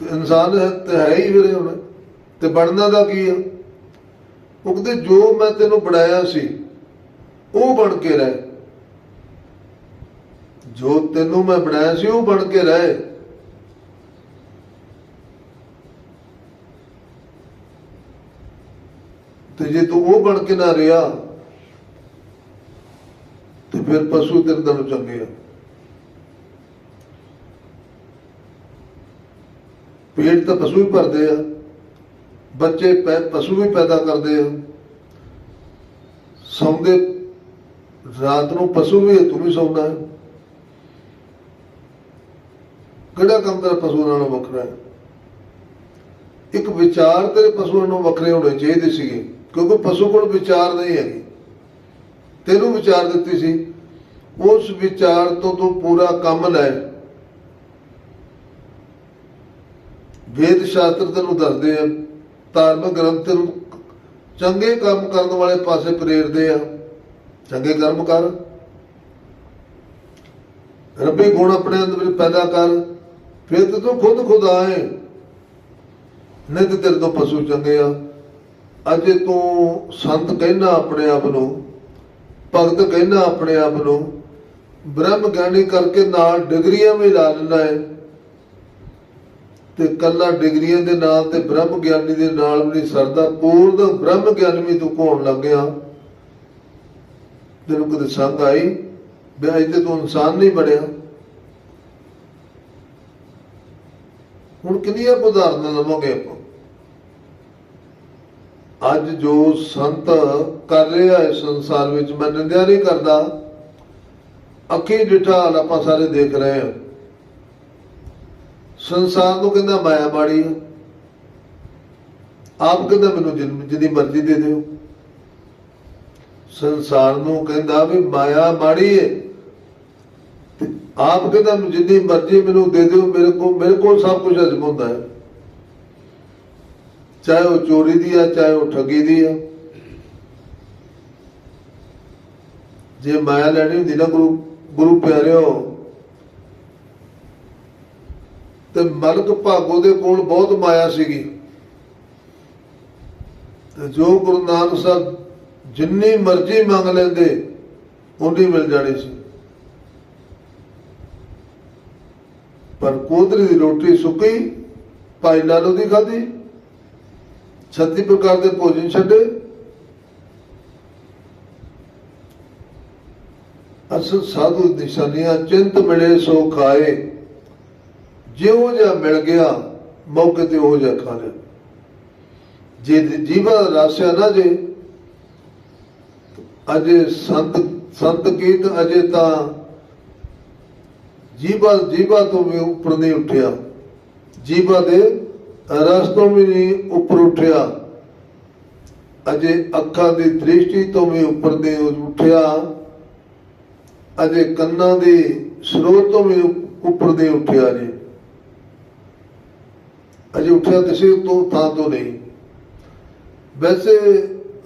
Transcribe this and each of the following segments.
ਤੇ ਇਨਸਾਨ ਹੈ ਤੇ ਹੈ ਹੀ ਫਿਰ ਹੁਣ। ਤੇ ਬਣਨਾ ਦਾ ਕੀ ਆ? ਉਹ ਕਹਿੰਦੇ, ਜੋ ਮੈਂ ਤੈਨੂੰ ਬਣਾਇਆ ਸੀ, ਉਹ ਬਣ ਕੇ ਰਹਿ। ਜੋ ਤੈਨੂੰ ਮੈਂ ਬਣਾਇਆ ਸੀ, ਉਹ ਬਣ ਕੇ ਰਹਿ। ਤੇ ਜੇ ਤੂੰ ਉਹ ਬਣ ਕੇ ਨਾ ਰਿਹਾ, ਤੇ ਫਿਰ ਪਸ਼ੂ ਤੇਰੇ ਨਾਲੋਂ ਚੰਗੇ ਆ। ਪੇਟ ਤਾਂ ਪਸ਼ੂ ਹੀ ਭਰਦੇ ਆ ਬੱਚੇ ਪਸ਼ੂ ਵੀ ਪੈਦਾ ਕਰਦੇ ਆ। ਸੌਂਦੇ ਰਾਤ ਨੂੰ ਪਸ਼ੂ ਵੀ ਹੈ, ਤੂੰ ਵੀ ਸੌਂਦਾ ਹੈ। ਕਿਹੜਾ ਕੰਮ ਤੇਰਾ ਪਸ਼ੂ ਨਾਲੋਂ ਵੱਖਰਾ ਹੈ? ਇੱਕ ਵਿਚਾਰ ਤੇਰੇ ਪਸ਼ੂ ਨਾਲੋਂ ਵੱਖਰੇ ਹੋਣੇ ਚਾਹੀਦੇ ਸੀਗੇ ਕਿਉਂਕਿ ਪਸ਼ੂ ਕੋਲ ਵਿਚਾਰ ਨਹੀਂ ਹੈਗੇ। ਤੈਨੂੰ ਵਿਚਾਰ ਦਿੱਤੀ ਸੀ ਉਸ ਵਿਚਾਰ ਤੋਂ ਤੂੰ ਪੂਰਾ ਕੰਮ ਲੈ। ਵੇਦ ਸ਼ਾਸਤਰ ਤੈਨੂੰ ਦੱਸਦੇ ਆ, ਧਾਰਮਿਕ ਗ੍ਰੰਥ ਤੈਨੂੰ ਚੰਗੇ ਕੰਮ ਕਰਨ ਵਾਲੇ ਪਾਸੇ ਪ੍ਰੇਰਦੇ ਆ। ਚੰਗੇ ਕਰਮ ਕਰ। ਰੱਬੀ ਗੁਣ ਆਪਣੇ ਅੰਦਰ ਵਿੱਚ ਪੈਦਾ ਕਰ। ਫਿਰ ਤੂੰ ਖੁਦ ਖੁਦਾ ਹੈ ਨਹੀਂ ਤੇਰੇ ਤੋਂ ਪਸ਼ੂ ਚੰਗੇ ਆ। ਅਜੇ ਤੂੰ ਸੰਤ ਕਹਿਣਾ ਆਪਣੇ ਆਪ ਨੂੰ, ਭਗਤ ਕਹਿਣਾ ਆਪਣੇ ਆਪ ਨੂੰ। ਬ੍ਰਹਮ ਗਿਆਨੀ ਕਰਕੇ ਨਾਲ ਡਿਗਰੀਆਂ ਵੀ ਲਾ ਲੈਂਦਾ ਹੈ ਤੇ ਕੱਲਾ ਡਿਗਰੀਆਂ ਦੇ ਨਾਲ ਤੇ ਬ੍ਰਹਮ ਗਿਆਨੀ ਦੇ ਨਾਲ ਵੀ ਨਹੀਂ ਸਰਦਾ, ਪੂਰਨ ਬ੍ਰਹਮ ਗਿਆਨੀ ਵੀ ਤੂੰ ਕੋਣ ਲੱਗ ਗਿਆ। ਤੈਨੂੰ ਕਦੇ ਸੰਗ ਆਈ? ਵੀ ਅਜੇ ਤੇ ਤੂੰ ਇਨਸਾਨ ਨਹੀਂ ਬਣਿਆ। ਹੁਣ ਕਿੰਨੀਆਂ ਉਦਾਹਰਨਾਂ ਲਵਾਂਗੇ ਆਪਾਂ? ਅੱਜ ਜੋ ਸੰਤ ਕਰ ਰਿਹਾ ਹੈ ਸੰਸਾਰ ਵਿੱਚ, ਮੈਂ ਨਿੰਦਿਆ ਨਹੀਂ ਕਰਦਾ। ਅੱਖੀ ਡਿਠਾ ਹਾਲ ਆਪਾਂ ਸਾਰੇ ਦੇਖ ਰਹੇ ਹਾਂ। ਸੰਸਾਰ ਨੂੰ ਕਹਿੰਦਾ, ਮਾਇਆ ਮਾੜੀ ਹੈ। ਆਪ ਕਹਿੰਦਾ, ਮੈਨੂੰ ਜਿੰਨ- ਜਿੰਨੀ ਮਰਜ਼ੀ ਦੇ ਦਿਓ। ਸੰਸਾਰ ਨੂੰ ਕਹਿੰਦਾ ਵੀ, ਮਾਇਆ ਮਾੜੀ ਹੈ। ਆਪ ਕਹਿੰਦਾ ਜਿੰਨੀ ਮਰਜ਼ੀ ਮੈਨੂੰ ਦੇ ਦਿਓ, ਮੇਰੇ ਕੋਲ ਮੇਰੇ ਕੋਲ ਸਭ ਕੁਝ ਹਜਮ ਹੁੰਦਾ ਹੈ। ਚਾਹੇ ਉਹ ਚੋਰੀ ਦੀ ਆ ਚਾਹੇ ਉਹ ਠੱਗੀ ਦੀ ਆ ਜੇ ਮਾਇਆ ਲੈਣੀ ਹੁੰਦੀ ਨਾ ਗੁਰੂ ਗੁਰੂ ਪਿਆਰਿਓ ਤੇ ਮਲਕ ਭਾਗੋ ਦੇ ਕੋਲ ਬਹੁਤ ਮਾਇਆ ਸੀਗੀ। ਤੇ ਜੋ ਗੁਰੂ ਨਾਨਕ ਸਾਹਿਬ ਜਿੰਨੀ ਮਰਜ਼ੀ ਮੰਗ ਲੈਂਦੇ ਉਨੀ ਮਿਲ ਜਾਣੀ ਸੀ। ਪਰ ਕੋਦਰੀ ਦੀ ਰੋਟੀ ਸੁੱਕੀ, ਭਾਈ ਲਾਲੋ ਦੀ ਖਾਧੀ। 36 ਪ੍ਰਕਾਰ ਦੇ ਭੋਜਨ ਛੱਡੇ। ਅਸਲ ਸਾਧੂ ਨਿਸ਼ਾਨੀਆਂ ਚਿੰਤ ਮਿਲੇ ਸੋ ਖਾਏ। ਜਿਉ ਜਿਹਾ ਮਿਲ ਗਿਆ, ਮੌਕੇ ਤੇ ਉਹ ਜਿਹਾ ਖਾ ਲਿਆ। ਜੇ ਜੀਵਾ ਰਾਸਿਆ ਨਾ ਜੇ, ਅਜੇ ਸੰਤ ਸੰਤ ਕੀਤ ਅਜੇ ਤਾਂ ਜੀਵਾ ਜੀਵਾ ਤੋਂ ਵੀ ਉੱਪਰ ਨਹੀਂ ਉੱਠਿਆ। ਜੀਵਾ ਦੇ ਰਸ ਤੋਂ ਵੀ ਨਹੀਂ ਉੱਪਰ ਉੱਠਿਆ। ਅਜੇ ਅੱਖਾਂ ਦੀ ਦ੍ਰਿਸ਼ਟੀ ਤੋਂ ਵੀ ਉੱਪਰ ਨਹੀਂ ਉੱਠਿਆ। ਅਜੇ ਕੰਨਾਂ ਦੇ ਸਰੋਤ ਤੋਂ ਵੀ ਉੱਪਰ ਨਹੀਂ ਉੱਠਿਆ ਜੀ। ਅਜੇ ਉੱਠਿਆ ਕਿਸੇ ਤੋਂ ਥਾਂ ਤੋਂ ਨਹੀਂ। ਵੈਸੇ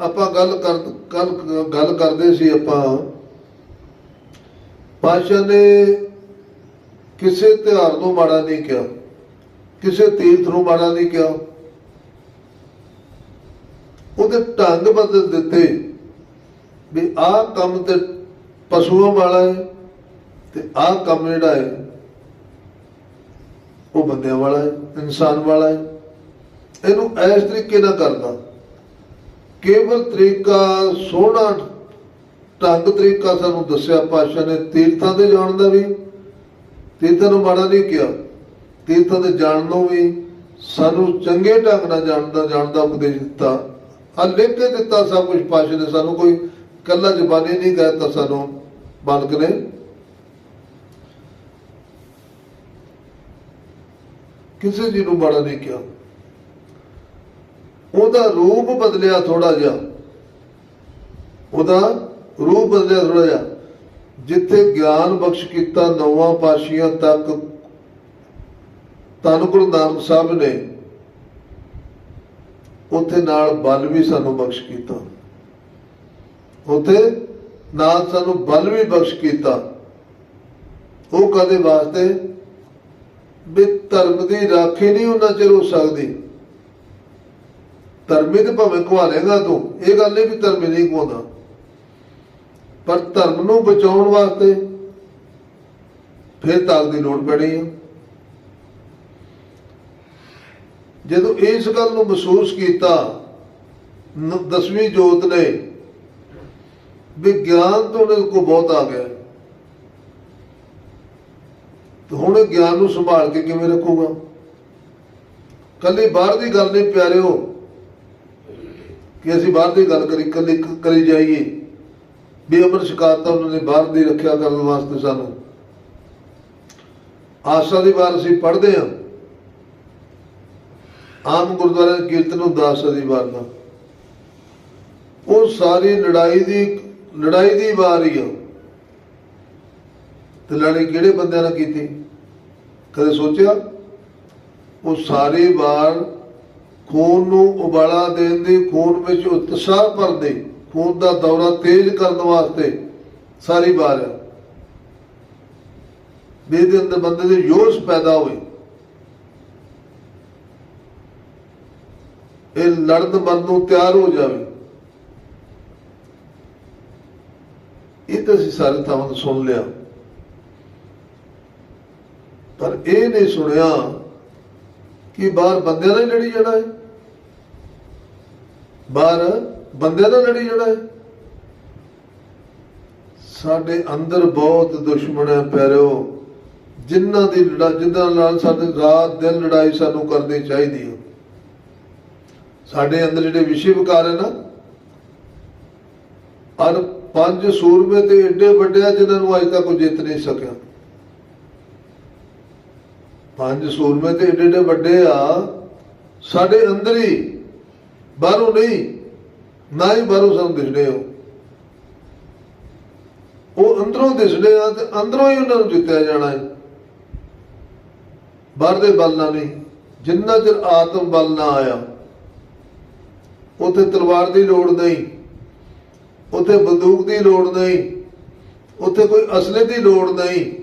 ਆਪਾਂ ਗੱਲ ਕਰ ਕੱਲ ਗੱਲ ਕਰਦੇ ਸੀ ਆਪਾਂ। ਪਾਸ਼ਾ ਨੇ ਕਿਸੇ ਤਿਉਹਾਰ ਨੂੰ ਮਾੜਾ ਨਹੀਂ ਕਿਹਾ। ਕਿਸੇ ਤੀਰਥ ਨੂੰ ਮਾੜਾ ਨਹੀਂ ਕਿਹਾ। ਉਹਦੇ ਢੰਗ ਬਦਲ ਦਿੱਤੇ ਵੀ ਆਹ ਕੰਮ ਤੇ ਪਸ਼ੂਆਂ ਵਾਲਾ ਹੈ ਤੇ ਆਹ ਕੰਮ ਜਿਹੜਾ ਹੈ ਉਹ ਬੰਦਿਆਂ ਵਾਲਾ ਹੈ, ਇਨਸਾਨ ਵਾਲਾ ਹੈ। ਇਹਨੂੰ ਇਸ ਤਰੀਕੇ ਨਾਲ ਕਰਦਾ। ਕੇਵਲ ਤਰੀਕਾ ਸੋਹਣਾ, ਢੰਗ ਤਰੀਕਾ ਸਾਨੂੰ ਦੱਸਿਆ ਪਾਸ਼ਾ ਨੇ, ਤੀਰਥਾਂ ਦੇ ਜਾਣ ਦਾ ਵੀ। ਤੀਰਥਾਂ ਨੂੰ ਮਾੜਾ ਨਹੀਂ ਕਿਹਾ। ਤੀਰਥਾਂ ਦੇ ਜਾਣ ਨੂੰ ਵੀ ਸਾਨੂੰ ਚੰਗੇ ਢੰਗ ਨਾਲ ਜਾਣ ਦਾ ਜਾਣ ਦਾ ਉਪਦੇਸ਼ ਦਿੱਤਾ। ਆ ਲਿਖ ਕੇ ਦਿੱਤਾ ਸਭ ਕੁਝ ਪਾਸ਼ਾ ਨੇ। ਸਾਨੂੰ ਕੋਈ ਕੱਲਾ ਜ਼ਬਾਨੀ ਨਹੀਂ ਕਹਿਤਾ ਸਾਨੂੰ ਬਾਲਕ ਨੇ। ਕਿਸੇ ਜੀ ਨੂੰ ਮਾੜਾ ਨਹੀਂ ਕਿਹਾ। ਉਹਦਾ ਰੂਪ ਬਦਲਿਆ ਥੋੜਾ ਜਿਹਾ। ਉਹਦਾ ਰੂਪ ਬਦਲਿਆ ਥੋੜਾ ਜਿਹਾ। ਜਿੱਥੇ ਗਿਆਨ ਬਖਸ਼ ਕੀਤਾ ਨੌਵਾਂ ਪਾਸ਼ੀਆਂ ਤੱਕ, ਧੰਨ ਗੁਰੂ ਨਾਨਕ ਸਾਹਿਬ ਨੇ, ਉੱਥੇ ਨਾਲ ਬਲ ਵੀ ਸਾਨੂੰ ਬਖਸ਼ ਕੀਤਾ। ਉੱਥੇ ਨਾਲ ਸਾਨੂੰ ਬਲ ਵੀ ਬਖਸ਼ ਕੀਤਾ। ਉਹ ਕਦੇ ਵਾਸਤੇ ਵੀ ਧਰਮ ਦੀ ਰਾਖੀ ਨਹੀਂ ਉਹਨਾਂ ਚਿਰ ਹੋ ਸਕਦੀ। ਧਰਮੀ ਤੇ ਭਾਵੇਂ ਖਵਾਲੇਗਾ ਤੂੰ, ਇਹ ਗੱਲ ਨਹੀਂ ਵੀ ਧਰਮੀ ਨਹੀਂ ਖਵਾਉਂਦਾ ਪਰ ਧਰਮ ਨੂੰ ਬਚਾਉਣ ਵਾਸਤੇ ਫਿਰ ਤਾਕ ਦੀ ਲੋੜ ਪੈਣੀ ਆ। ਜਦੋਂ ਇਸ ਗੱਲ ਨੂੰ ਮਹਿਸੂਸ ਕੀਤਾ ਦਸਵੀਂ ਜੋਤ ਨੇ, ਵੀ ਗਿਆਨ ਤੋਂ ਉਹਦੇ ਕੋ ਬਹੁਤ ਆ ਗਿਆ। ਹੁਣ ਇਹ ਗਿਆਨ ਨੂੰ ਸੰਭਾਲ ਕੇ ਕਿਵੇਂ ਰੱਖੂਗਾ? ਕੱਲੀ ਬਾਹਰ ਦੀ ਗੱਲ ਨਹੀਂ, ਪਿਆਰਿਓ। ਕਿ ਅਸੀਂ ਬਾਹਰ ਦੀ ਗੱਲ ਕਰੀ, ਕੱਲੀ ਕਰੀ ਜਾਈਏ। ਵੀ ਅਮਰ ਸ਼ਿਕਾਇਤਾਂ ਉਹਨਾਂ ਨੇ ਬਾਹਰ ਦੀ ਰੱਖਿਆ ਕਰਨ ਵਾਸਤੇ ਸਾਨੂੰ। ਆਸਾ ਦੀ ਵਾਰ ਅਸੀਂ ਪੜ੍ਹਦੇ ਹਾਂ। ਆਮ ਗੁਰਦੁਆਰੇ ਦੇ ਕੀਰਤਨ ਉਦਾਸ ਦੀ ਵਾਰ ਦਾ। ਉਹ ਸਾਰੀ ਲੜਾਈ ਦੀ ਲੜਾਈ ਦੀ ਵਾਰ ਹੀ ਆ। ਤੇ ਲੜਾਈ ਕਿਹੜੇ ਬੰਦਿਆਂ ਨਾਲ ਕੀਤੀ? ਕਦੇ ਸੋਚਿਆ? ਉਹ ਸਾਰੀ ਵਾਰ ਖੂਨ ਨੂੰ ਉਬਾਲਾ ਦੇਣ ਦੀ, ਖੂਨ ਵਿੱਚ ਉਤਸ਼ਾਹ ਭਰਦੇ, ਖੂਨ ਦਾ ਦੌਰਾ ਤੇਜ਼ ਕਰਨ ਵਾਸਤੇ ਸਾਰੀ ਵਾਰ ਹੈ ਵੀ ਦੇ ਅੰਦਰ ਬੰਦੇ ਦੇ ਜੋਸ਼ ਪੈਦਾ ਹੋਏ ਇਹ ਲੜਨ ਮਰਨ ਨੂੰ ਤਿਆਰ ਹੋ ਜਾਵੇ। ਇਹ ਤਾਂ ਅਸੀਂ ਸਾਰੇ ਥਾਵਾਂ ਤੋਂ ਸੁਣ ਲਿਆ। ਪਰ ਇਹ ਨਹੀਂ ਸੁਣਿਆ ਕਿ ਬਾਹਰ ਬੰਦਿਆਂ ਨਾਲ ਲੜੀ ਜਾਣਾ ਹੈ। ਬਾਹਰ ਬੰਦਿਆਂ ਨਾਲ ਲੜੀ ਜਾਣਾ ਹੈ। ਸਾਡੇ ਅੰਦਰ ਬਹੁਤ ਦੁਸ਼ਮਣ ਹੈ ਪੈਰੋ ਜਿਨ੍ਹਾਂ ਦੀ ਲੜਾ, ਜਿਨ੍ਹਾਂ ਨਾਲ ਸਾਡੇ ਰਾਤ ਦਿਨ ਲੜਾਈ ਸਾਨੂੰ ਕਰਨੀ ਚਾਹੀਦੀ ਹੈ। ਸਾਡੇ ਅੰਦਰ ਜਿਹੜੇ ਵਿਸ਼ੇ ਵਿਕਾਰ ਹੈ ਨਾ ਔਰ ਪੰਜ ਸੂਰਮੇ ਤੇ ਏਡੇ ਵੱਡੇ ਆ ਜਿਨ੍ਹਾਂ ਨੂੰ ਅੱਜ ਤੱਕ ਕੋਈ ਜਿੱਤ ਨਹੀਂ ਸਕਿਆ। ਪੰਜ ਸੂਰਮੇ ਤੇ ਏਡੇ ਏਡੇ ਵੱਡੇ ਆ। ਸਾਡੇ ਅੰਦਰ ਹੀ ਬਾਹਰੋਂ ਨਹੀਂ, ਨਾ ਹੀ ਬਾਹਰੋਂ ਸਾਨੂੰ ਦਿਸਦੇ ਹੋ ਉਹ ਅੰਦਰੋਂ ਦਿਸਦੇ ਆ ਤੇ ਅੰਦਰੋਂ ਹੀ ਉਹਨਾਂ ਨੂੰ ਜਿੱਤਿਆ ਜਾਣਾ ਹੈ। ਬਾਹਰ ਦੇ ਬਲ ਨਾਲ ਨਹੀਂ, ਜਿੰਨਾ ਚਿਰ ਆਤਮ ਬਲ ਨਾ ਆਇਆ, ਉਥੇ ਤਲਵਾਰ ਦੀ ਲੋੜ ਨਹੀਂ, ਉਥੇ ਬੰਦੂਕ ਦੀ ਲੋੜ ਨਹੀਂ, ਉਥੇ ਕੋਈ ਅਸਲੇ ਦੀ ਲੋੜ ਨਹੀਂ।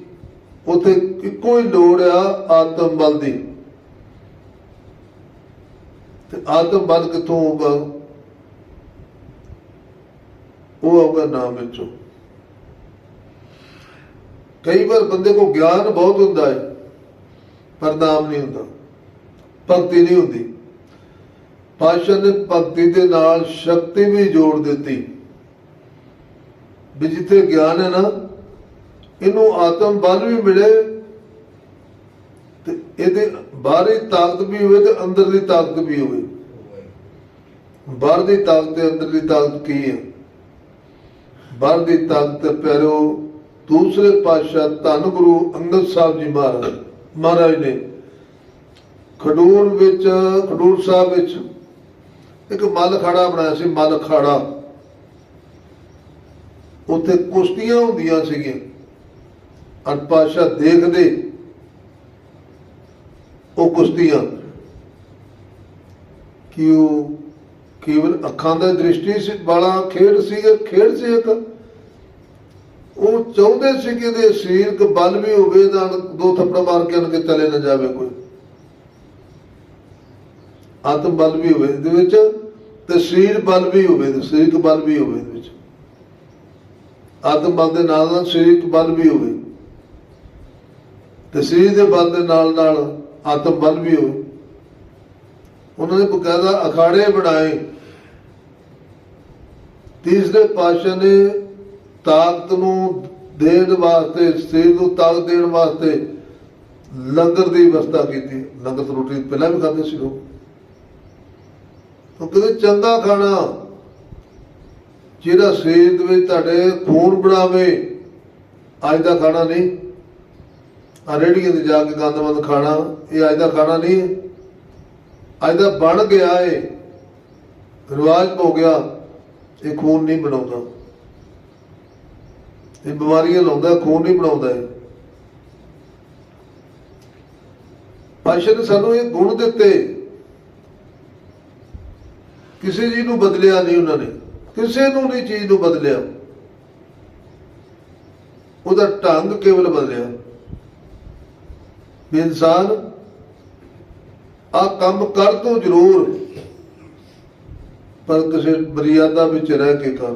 ਉਥੇ ਇੱਕੋ ਹੀ ਲੋੜ ਆ ਆਤਮ ਬਲ ਦੀ। ਤੇ ਆਤਮ ਬਲ ਕਿੱਥੋਂ ਆਊਗਾ ਉਹ ਆਊਗਾ ਨਾਮ ਵਿੱਚੋਂ। ਕਈ ਵਾਰ ਬੰਦੇ ਕੋ ਗਿਆਨ ਬਹੁਤ ਹੁੰਦਾ ਹੈ, ਪਰ ਨਾਮ ਨਹੀਂ ਹੁੰਦਾ। ਭਗਤੀ ਨਹੀਂ ਹੁੰਦੀ। ਪਾਸ਼ਾ ਨੇ ਭਗਤੀ ਦੇ ਨਾਲ ਸ਼ਕਤੀ ਵੀ ਜੋੜ ਦਿੱਤੀ। ਵੀ ਜਿੱਥੇ ਗਿਆਨ ਹੈ ਨਾ ਇਹਨੂੰ ਆਤਮ ਬਲ ਵੀ ਮਿਲੇ ਤੇ ਇਹਦੇ ਬਾਹਰੀ ਤਾਕਤ ਵੀ ਹੋਵੇ ਤੇ ਅੰਦਰ ਦੀ ਤਾਕਤ ਵੀ ਹੋਵੇ। ਬਾਹਰ ਦੀ ਤਾਕਤ ਤੇ ਅੰਦਰ ਦੀ ਤਾਕਤ ਕੀ ਹੈ? ਬਾਹਰ ਦੀ ਤਾਕਤ ਪਿਆਰੋ, ਦੂਸਰੇ ਪਾਤਸ਼ਾਹ ਧੰਨ ਗੁਰੂ ਅੰਗਦ ਸਾਹਿਬ ਜੀ ਮਹਾਰਾਜ ਮਹਾਰਾਜ ਨੇ ਖਡੂਰ ਵਿੱਚ, ਖਡੂਰ ਸਾਹਿਬ ਵਿੱਚ ਇੱਕ ਮੱਲ ਖਾੜਾ ਬਣਾਇਆ ਸੀ, ਮੱਲ ਖਾੜਾ। ਉੱਥੇ ਕੁਸ਼ਤੀਆਂ ਹੁੰਦੀਆਂ ਸੀਗੀਆਂ। ਅਨ ਪਾਸ਼ਾ ਦੇਖਦੇ ਉਹ ਕੁਸ਼ਤੀਆਂ। ਕਿ ਉਹ ਕੇਵਲ ਅੱਖਾਂ ਦਾ ਦ੍ਰਿਸ਼ਟੀ ਸੀ, ਵਾਲਾ ਖੇਡ ਸੀ ਖੇਡ ਸੀ ਇੱਕ। ਉਹ ਚਾਹੁੰਦੇ ਸੀ ਕਿ ਇਹਦੇ ਸਰੀਰਕ ਬਲ ਵੀ ਹੋਵੇ ਤਾਂ ਦੋ ਥੱਪੜ ਮਾਰ ਕੇ ਉਹਨ ਕੇ ਚਲੇ ਨਾ ਜਾਵੇ ਕੋਈ। ਆਤਮ ਬਲ ਵੀ ਹੋਵੇ ਇਹਦੇ ਵਿੱਚ ਤੇ ਸਰੀਰ ਬਲ ਵੀ ਹੋਵੇ ਤੇ ਸਰੀਰਕ ਬਲ ਵੀ ਹੋਵੇ ਇਹਦੇ ਵਿੱਚ। ਆਤਮ ਬਲ ਦੇ ਨਾਲ ਨਾਲ ਸਰੀਰਕ ਬਲ ਵੀ ਹੋਵੇ। ਤੇ ਸਰੀਰ ਦੇ ਬਲ ਦੇ ਨਾਲ ਨਾਲ ਆਤਮ ਬਲ ਵੀ ਹੋ। ਉਹਨਾਂ ਨੇ ਬਕਾਇਦਾ ਅਖਾੜੇ ਬਣਾਏ। ਤੀਸਰੇ ਪਾਤਸ਼ਾਹ ਨੇ ਤਾਕਤ ਨੂੰ ਦੇਣ ਵਾਸਤੇ ਸਰੀਰ ਨੂੰ ਤਾਕਤ ਦੇਣ ਵਾਸਤੇ ਲੰਗਰ ਦੀ ਵਿਵਸਥਾ ਕੀਤੀ। ਲੰਗਰ ਰੋਟੀ ਪਹਿਲਾਂ ਵੀ ਖਾਂਦੇ ਸੀ ਲੋਕ। ਉਹ ਕਹਿੰਦੇ, ਚੰਗਾ ਖਾਣਾ। ਜਿਹੜਾ ਸਰੀਰ ਦੇ ਵਿੱਚ ਤੁਹਾਡੇ ਖੂਨ ਬਣਾਵੇ, ਅੱਜ ਦਾ ਖਾਣਾ ਨਹੀਂ। ਆ ਰੇੜੀਆਂ ਤੇ ਜਾ ਕੇ ਗੰਦਮੰਦ ਖਾਣਾ, ਇਹ ਅੱਜ ਦਾ ਖਾਣਾ ਨਹੀਂ ਅੱਜ ਦਾ ਬਣ ਗਿਆ ਏ। ਰਿਵਾਜ ਹੋ ਗਿਆ, ਇਹ ਖੂਨ ਨਹੀਂ ਬਣਾਉਂਦਾ। ਇਹ ਬਿਮਾਰੀਆਂ ਲਾਉਂਦਾ, ਖੂਨ ਨਹੀਂ ਬਣਾਉਂਦਾ ਇਹ। ਪਾਸ਼ਾ ਨੇ ਸਾਨੂੰ ਇਹ ਗੁਣ ਦਿੱਤੇ। ਕਿਸੇ ਚੀਜ਼ ਨੂੰ ਬਦਲਿਆ ਨਹੀਂ ਉਹਨਾਂ ਨੇ। ਕਿਸੇ ਨੂੰ ਨਹੀਂ ਚੀਜ਼ ਨੂੰ ਬਦਲਿਆ। ਉਹਦਾ ਢੰਗ ਕੇਵਲ ਬਦਲਿਆ। ਵੀ ਇਨਸਾਨ ਆ ਕੰਮ ਕਰ ਤੂੰ ਜ਼ਰੂਰ ਪਰ ਕਿਸੇ ਮਰਿਆਦਾ ਵਿੱਚ ਰਹਿ ਕੇ ਕਰ।